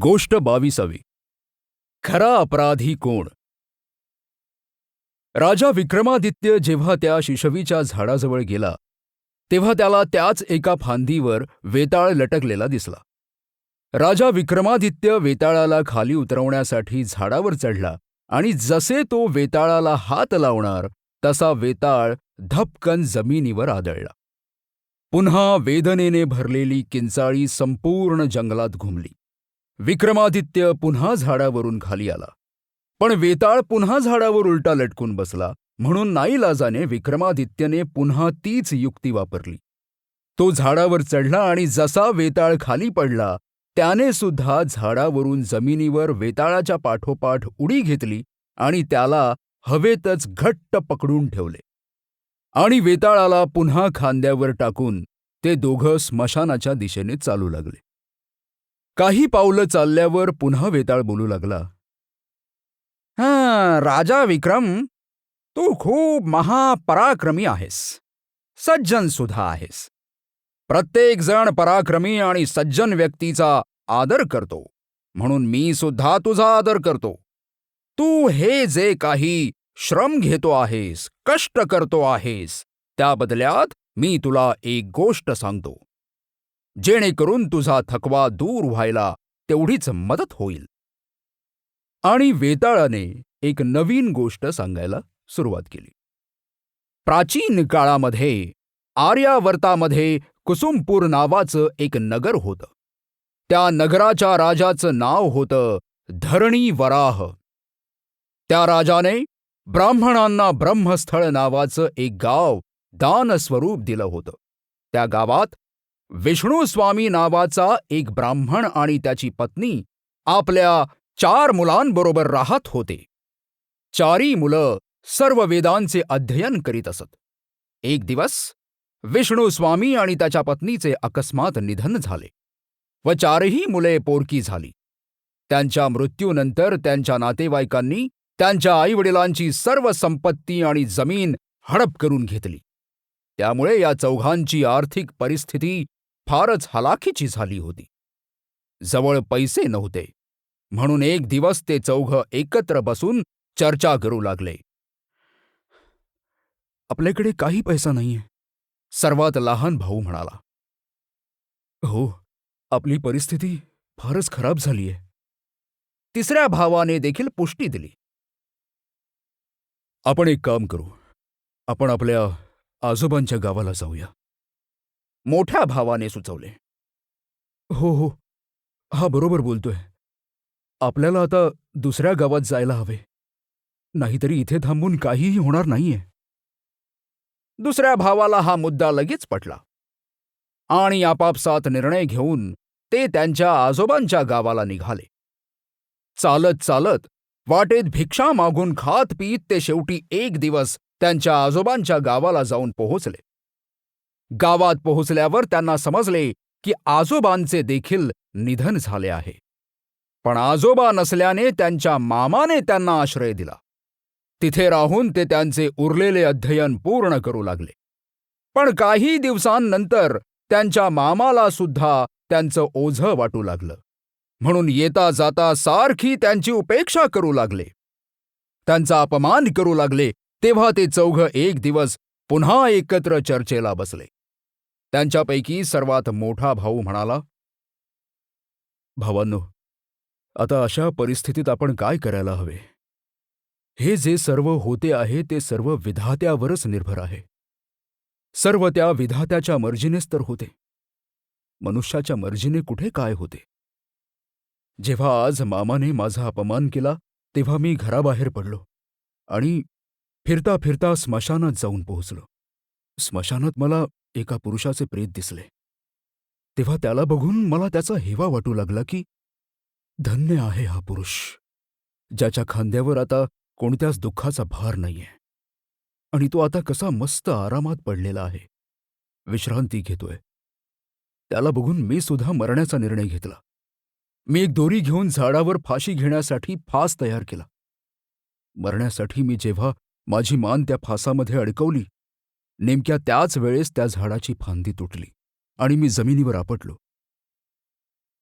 गोष्ट बावीसावी. खरा अपराधी कोण? राजा विक्रमादित्य जेव्हा त्या शिशवीच्या झाडाजवळ गेला तेव्हा त्याला त्याच एका फांदीवर वेताळ लटकलेला दिसला. राजा विक्रमादित्य वेताळाला खाली उतरवण्यासाठी झाडावर चढला आणि जसे तो वेताळाला हात लावणार तसा वेताळ धपकन जमिनीवर आदळला. पुन्हा वेदनेने भरलेली किंचाळी संपूर्ण जंगलात घुमली. विक्रमादित्य पुन्हा झाडावरून खाली आला. पण वेताळ पुन्हा झाडावर उलटा लटकून बसला म्हणून नाईलाजाने विक्रमादित्यने पुन्हा तीच युक्ती वापरली. तो झाडावर चढला आणि जसा वेताळ खाली पडला त्याने सुद्धा झाडावरून जमिनीवर वेताळाच्या पाठोपाठ उडी घेतली आणि त्याला हवेतच घट्ट पकडून ठेवले. आणि वेताळाला पुन्हा खांद्यावर टाकून ते दोघं स्मशानाच्या दिशेने चालू लागले. काही पावलं चालल्यावर पुन्हा वेताळ बोलू लागला. हा राजा विक्रम तू खूप महापराक्रमी आहेस. सज्जन सुद्धा आहेस. प्रत्येक जण पराक्रमी आणि सज्जन व्यक्तीचा आदर करतो. म्हणून मी सुद्धा तुझा आदर करतो. तू हे जे काही श्रम घेतो आहेस कष्ट करतो आहेस त्या बदल्यात मी तुला एक गोष्ट सांगतो. जेणेकरून तुझा थकवा दूर व्हायला तेवढीच मदत होईल. आणि वेताळाने एक नवीन गोष्ट सांगायला सुरुवात केली. प्राचीन काळामध्ये आर्यावर्तामध्ये कुसुमपूर नावाचं एक नगर होतं. त्या नगराच्या राजाचं नाव होतं धरणी वराह. त्या राजाने ब्राह्मणांना ब्रह्मस्थळ नावाचं एक गाव दानस्वरूप दिलं होतं. त्या गावात विष्णू स्वामी नावाचा एक ब्राह्मण आणि त्याची पत्नी आपल्या चार मुलांबरोबर राहत होते. चारी मुलं सर्व वेदांचे अध्ययन करीत असत. एक दिवस विष्णू स्वामी आणि त्याच्या पत्नीचे अकस्मात निधन झाले व चारही मुले पोरकी झाली. त्यांच्या मृत्यूनंतर त्यांच्या नातेवाईकांनी त्यांच्या आईवडिलांची सर्व संपत्ती आणि जमीन हडप करून घेतली. त्यामुळे या चौघांची आर्थिक परिस्थिती फारच हलाखीची झाली होती. जवळ पैसे नव्हते. म्हणून एक दिवस ते चौघ एकत्र बसून चर्चा करू लागले. आपल्याकडे काही पैसा नाहीये सर्वात लहान भाऊ म्हणाला. हो आपली परिस्थिती फारच खराब झालीये. तिसऱ्या भावाने देखील पुष्टी दिली. आपण एक काम करू. आपण आपल्या आजोबांच्या गावाला जाऊया. मोठ्या भावाने सुचवले. हो हो. हा बरोबर बोलतोय. आपल्याला आता दुसऱ्या गावात जायला हवे. नाहीतरी इथे थांबून काहीही होणार नाहीये. दुसऱ्या भावाला हा मुद्दा लगेच पटला. आणि आपापसात निर्णय घेऊन ते त्यांच्या आजोबांच्या गावाला निघाले. चालत चालत वाटेत भिक्षा मागून खात पीत ते शेवटी एक दिवस त्यांच्या आजोबांच्या गावाला जाऊन पोहोचले. गावात पोहोचल्यावर त्यांना समजले की आजोबांचे देखील निधन झाले आहे. पण आजोबा नसल्याने त्यांच्या मामाने त्यांना आश्रय दिला. तिथे राहून ते त्यांचे उरलेले अध्ययन पूर्ण करू लागले. पण काही दिवसांनंतर त्यांच्या मामाला सुद्धा त्यांचं ओझं वाटू लागलं. म्हणून येता जाता सारखी त्यांची उपेक्षा करू लागले. त्यांचा अपमान करू लागले तेव्हा ते चौघ एक दिवस पुन्हा एकत्र चर्चेला बसले. त्यांच्यापैकी सर्वात मोठा भाऊ म्हणाला भावांनो आता अशा परिस्थितीत आपण काय करायला हवे? हे जे सर्व होते आहे ते सर्व विधात्यावरच निर्भर आहे. सर्व त्या विधात्याच्या मर्जीनेच तर होते. मनुष्याच्या मर्जीने कुठे काय होते? जेव्हा आज मामाने माझा अपमान केला तेव्हा मी घराबाहेर पडलो आणि फिरता फिरता स्मशानात जाऊन पोहोचलो. स्मशानात मला एका पुरुषाचे प्रेत दिसले. तेव्हा त्याला बघून मला त्याचा हेवा वाटू लागला की धन्य आहे हा पुरुष ज्याच्या खांद्यावर आता कोणत्याच दुःखाचा भार नाहीये आणि तो आता कसा मस्त आरामात पडलेला आहे. विश्रांती घेतोय. त्याला बघून मी सुद्धा मरण्याचा निर्णय घेतला. मी एक दोरी घेऊन झाडावर फाशी घेण्यासाठी फास तयार केला. मरण्यासाठी मी जेव्हा माझी मान त्या फासामध्ये अडकवली नेमक्या त्याच वेळेस त्या झाडाची फांदी तुटली आणि मी जमिनीवर आपटलो.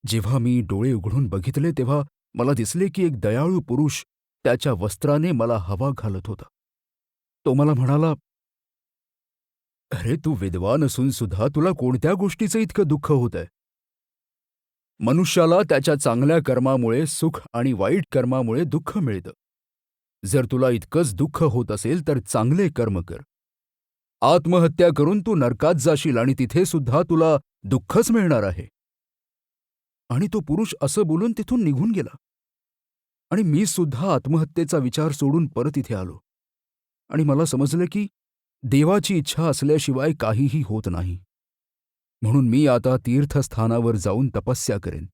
जेव्हा मी डोळे उघडून बघितले तेव्हा मला दिसले की एक दयाळू पुरुष त्याच्या वस्त्राने मला हवा घालत होता. तो मला म्हणाला अरे तू विद्वान असून सुद्धा तुला कोणत्या गोष्टीचं इतकं दुःख होत आहे मनुष्याला त्याच्या चांगल्या कर्मामुळे सुख आणि वाईट कर्मामुळे दुःख मिळतं. जर तुला इतकंच दुःख होत असेल तर चांगले कर्म कर. आत्महत्या करून तू नरकात जाशील आणि तिथे सुद्धा तुला दुःखच मिळणार आहे. आणि तो पुरुष असं बोलून तिथून निघून गेला. आणि मी सुद्धा आत्महत्येचा विचार सोडून परत इथे आलो. आणि मला समजलं की देवाची इच्छा असल्याशिवाय काहीही होत नाही. म्हणून मी आता तीर्थस्थानावर जाऊन तपस्या करेन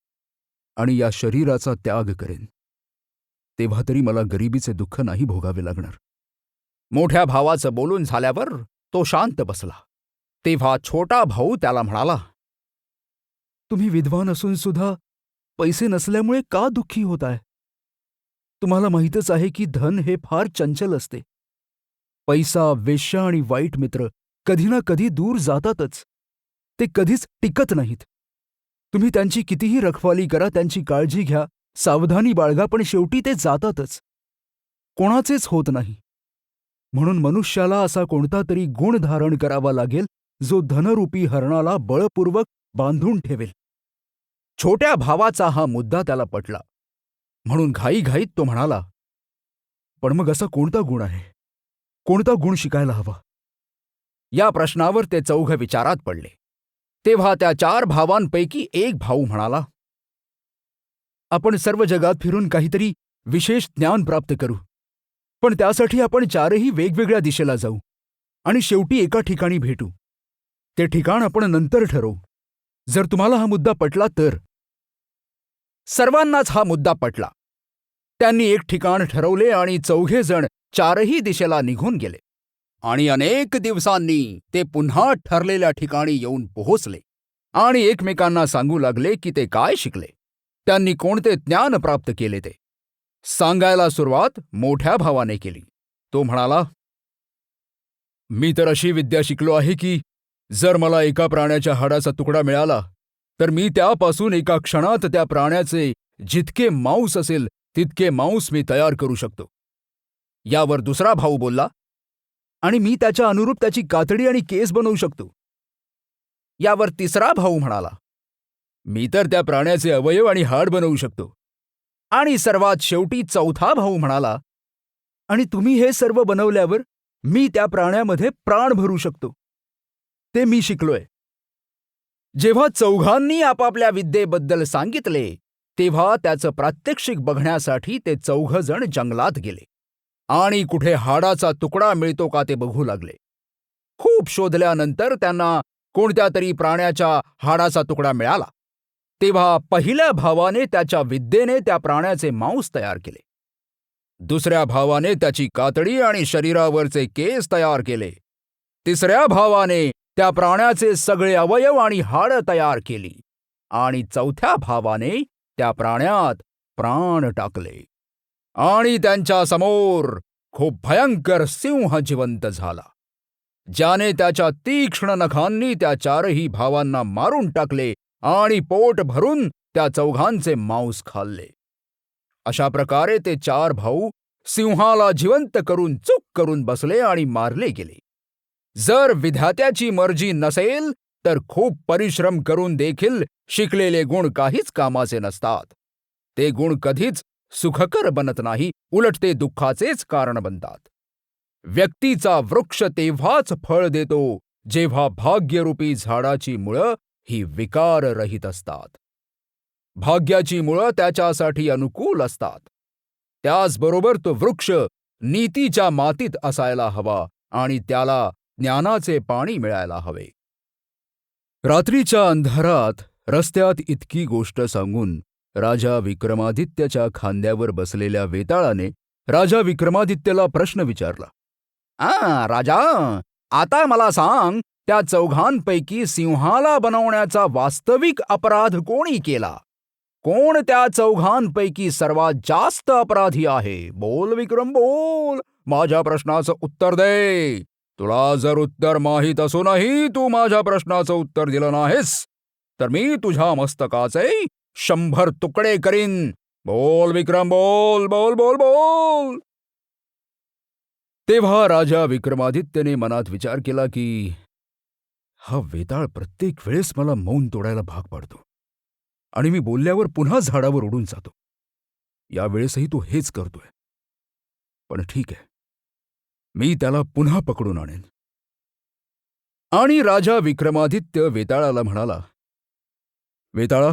आणि या शरीराचा त्याग करेन. तेव्हा तरी मला गरिबीचे दुःख नाही भोगावे लागणार. मोठ्या भावाचं बोलून झाल्यावर तो शांत बसला. तेव्हा छोटा भाऊ त्याला म्हणाला तुम्ही विद्वान असून सुद्धा पैसे नसल्यामुळे का दुःखी होत आहे? तुम्हाला माहीतच आहे की धन हे फार चंचल असते. पैसा वेश्या आणि वाईट मित्र कधी ना कधी दूर जातातच. ते कधीच टिकत नाहीत. तुम्ही त्यांची कितीही रखवाली करा त्यांची काळजी घ्या. सावधानी बाळगा पण शेवटी ते जातातच. कोणाचेच होत नाही. म्हणून मनुष्याला असा कोणता तरी गुण धारण करावा लागेल जो धनरूपी हरणाला बळपूर्वक बांधून ठेवेल. छोट्या भावाचा हा मुद्दा त्याला पटला. म्हणून घाईघाईत तो म्हणाला पण मग असा कोणता गुण आहे? कोणता गुण शिकायला हवा? या प्रश्नावर ते चौघ विचारात पडले. तेव्हा त्या चार भावांपैकी एक भाऊ म्हणाला आपण सर्व जगात फिरून काहीतरी विशेष ज्ञान प्राप्त करू. पण त्यासाठी आपण चारही वेगवेगळ्या दिशेला जाऊ आणि शेवटी एका ठिकाणी भेटू. ते ठिकाण आपण नंतर ठरवू. जर तुम्हाला हा मुद्दा पटला तर. सर्वांनाच हा मुद्दा पटला. त्यांनी एक ठिकाण ठरवले आणि चौघे जण चारही दिशेला निघून गेले. आणि अनेक दिवसांनी ते पुन्हा ठरलेल्या ठिकाणी येऊन पोहोचले आणि एकमेकांना सांगू लागले की ते काय शिकले. त्यांनी कोणते ज्ञान प्राप्त केले ते. सांगायला सुरुवात मोठ्या भावाने केली. तो म्हणाला मी तर अशी विद्या शिकलो आहे की जर मला एका प्राण्याच्या हाडाचा तुकडा मिळाला तर मी त्यापासून एका क्षणात त्या प्राण्याचे जितके मांस असेल तितके मांस मी तयार करू शकतो. यावर दुसरा भाऊ बोलला आणि मी त्याच्या अनुरूप त्याची कातडी आणि केस बनवू शकतो. यावर तिसरा भाऊ म्हणाला मी तर त्या प्राण्याचे अवयव आणि हाड बनवू शकतो. आणि सर्वात शेवटी चौथा भाऊ म्हणाला आणि तुम्ही हे सर्व बनवल्यावर मी त्या प्राण्यामध्ये प्राण भरू शकतो. ते मी शिकलोय. जेव्हा चौघांनी आपापल्या विद्येबद्दल सांगितले तेव्हा त्याचं प्रात्यक्षिक बघण्यासाठी ते चौघजण जंगलात गेले. आणि कुठे हाडाचा तुकडा मिळतो का ते बघू लागले. खूप शोधल्यानंतर त्यांना कोणत्या तरी प्राण्याच्या हाडाचा तुकडा मिळाला. तेव्हा पहिल्या भावाने त्याच्या विद्येने त्या प्राण्याचे मांस तयार केले. दुसऱ्या भावाने त्याची कातडी आणि शरीरावरचे केस तयार केले. तिसऱ्या भावाने त्या प्राण्याचे सगळे अवयव आणि हाडं तयार केली. आणि चौथ्या भावाने त्या प्राण्यात प्राण टाकले. आणि त्यांच्यासमोर खूप भयंकर सिंह जिवंत झाला. ज्याने त्याच्या तीक्ष्ण नखांनी त्या चारही भावांना मारून टाकले आणि पोट भरून त्या चौघांचे मांस खाल्ले. अशा प्रकारे ते चार भाऊ सिंहाला जिवंत करून चूक करून बसले आणि मारले गेले. जर विधात्याची मर्जी नसेल तर खूप परिश्रम करून देखील शिकलेले गुण काहीच कामाचे नसतात. ते गुण कधीच सुखकर बनत नाही उलट ते दुःखाचेच कारण बनतात. व्यक्तीचा वृक्ष तेव्हाच फळ देतो जेव्हा भाग्यरूपी झाडाची मुळं ही विकाररहित असतात. भाग्याची मुळं त्याच्यासाठी अनुकूल असतात. त्याचबरोबर तो वृक्ष नीतीच्या मातीत असायला हवा आणि त्याला ज्ञानाचे पाणी मिळायला हवे. रात्रीच्या अंधारात रस्त्यात इतकी गोष्ट सांगून राजा विक्रमादित्यच्या खांद्यावर बसलेल्या वेताळाने राजा विक्रमादित्यला प्रश्न विचारला. आ राजा आता मला सांग त्या चौघांपैकी सिंहाला बनवण्याचा वास्तविक अपराध कोणी केला? कोण त्या चौघांपैकी सर्वात जास्त अपराधी आहे? बोल विक्रम बोल. माझ्या प्रश्नाचं उत्तर दे. तुला जर उत्तर माहीत असूनही तू माझ्या प्रश्नाचं उत्तर दिलं नाहीस तर मी तुझ्या मस्तकाचे शंभर तुकडे करीन. बोल विक्रम बोल बोल बोल बोल. तेव्हा राजा विक्रमादित्यने मनात विचार केला की हा वेताळ प्रत्येक वेळेस मला मौन तोडायला भाग पाडतो. आणि मी बोलल्यावर पुन्हा झाडावर उडून जातो. यावेळेसही तो हेच करतोय. पण ठीक आहे. मी त्याला पुन्हा पकडून आणेन. आणि राजा विक्रमादित्य वेताळाला म्हणाला वेताळा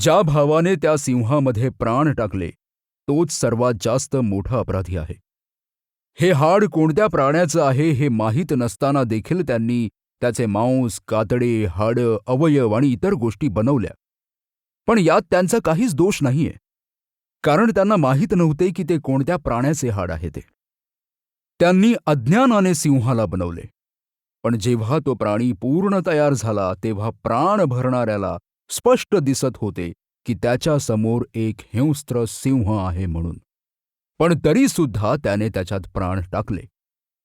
ज्या भावाने त्या सिंहामध्ये प्राण टाकले तोच सर्वात जास्त मोठा अपराधी आहे. हे हाड कोणत्या प्राण्याचं आहे हे माहीत नसताना देखील त्यांनी त्याचे मांस कातडे हाडं अवयव आणि इतर गोष्टी बनवल्या. पण यात त्यांचा काहीच दोष नाहीये. कारण त्यांना माहीत नव्हते की ते कोणत्या प्राण्याचे हाड आहे ते. त्यांनी अज्ञानाने सिंहाला बनवले. पण जेव्हा तो प्राणी पूर्ण तयार झाला तेव्हा प्राण भरणाऱ्याला स्पष्ट दिसत होते की त्याच्यासमोर एक हिंस्त्र सिंह आहे म्हणून. पण तरी सुद्धा त्याने त्याच्यात प्राण टाकले.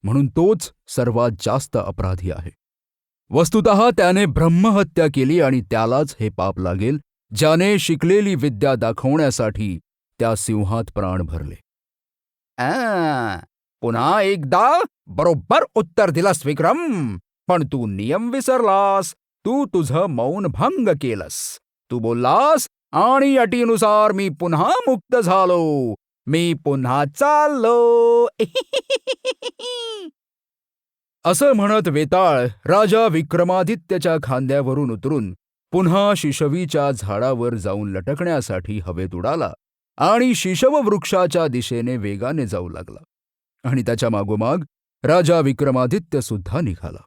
म्हणून तोच सर्वात जास्त अपराधी आहे. वस्तुत त्याने ब्रह्महत्या केली आणि त्यालाच हे पाप लागेल ज्याने शिकलेली विद्या दाखवण्यासाठी त्या सिंहात प्राण भरले. आ, पुन्हा एकदा बरोबर उत्तर दिलास विक्रम. पण तू नियम विसरलास. तू तुझं मौन भंग केलंस. तू बोललास आणि अटीनुसार मी पुन्हा मुक्त झालो. मी पुन्हा चाललो. असं म्हणत वेताळ राजा विक्रमादित्यच्या खांद्यावरून उतरून पुन्हा शिशवीच्या झाडावर जाऊन लटकण्यासाठी हवेत उडाला आणि शिशववृक्षाच्या दिशेने वेगाने जाऊ लागला. आणि त्याच्या मागोमाग राजा विक्रमादित्य सुद्धा निघाला.